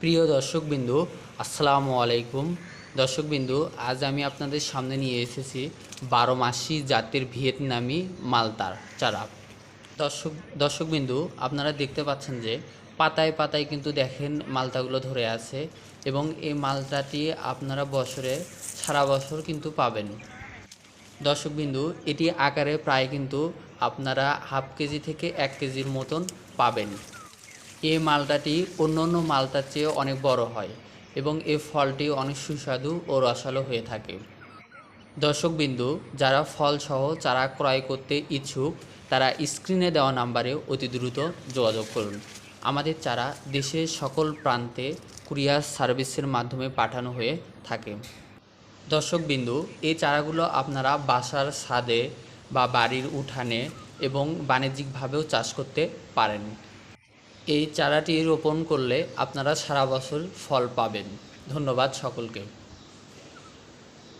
প্রিয় দর্শকবিন্দু, আসসালামু আলাইকুম। দর্শকবিন্দু, আজ আমি আপনাদের সামনে নিয়ে এসেছি বারো মাসি জাতের ভিয়েতনামি মালতার চারা। দর্শক, দর্শকবিন্দু, আপনারা দেখতে পাচ্ছেন যে পাতায় পাতায় কিন্তু দেখেন মালতাগুলো ধরে আছে এবং এই মালতাটি আপনারা বছরে, সারা বছর কিন্তু পাবেন। দর্শকবিন্দু, এটি আকারে প্রায় কিন্তু আপনারা হাফ কেজি থেকে এক কেজির মতন পাবেন। এই মালটাটি অন্য অন্য মালটার চেয়ে অনেক বড় হয় এবং এই ফলটি অনেক সুস্বাদু ও রসালো হয়ে থাকে। দর্শকবিন্দু, যারা ফলসহ চারা ক্রয় করতে ইচ্ছুক, তারা স্ক্রিনে দেওয়া নাম্বারে অতি দ্রুত যোগাযোগ করুন। আমাদের চারা দেশের সকল প্রান্তে কুরিয়ার সার্ভিসের মাধ্যমে পাঠানো হয়ে থাকে। দর্শকবিন্দু, এই চারাগুলো আপনারা বাসার ছাদে বা বাড়ির উঠানে এবং বাণিজ্যিকভাবেও চাষ করতে পারেন। এই চারাটি রোপণ করলে আপনারা সারা বছর ফল পাবেন। ধন্যবাদ সকলকে।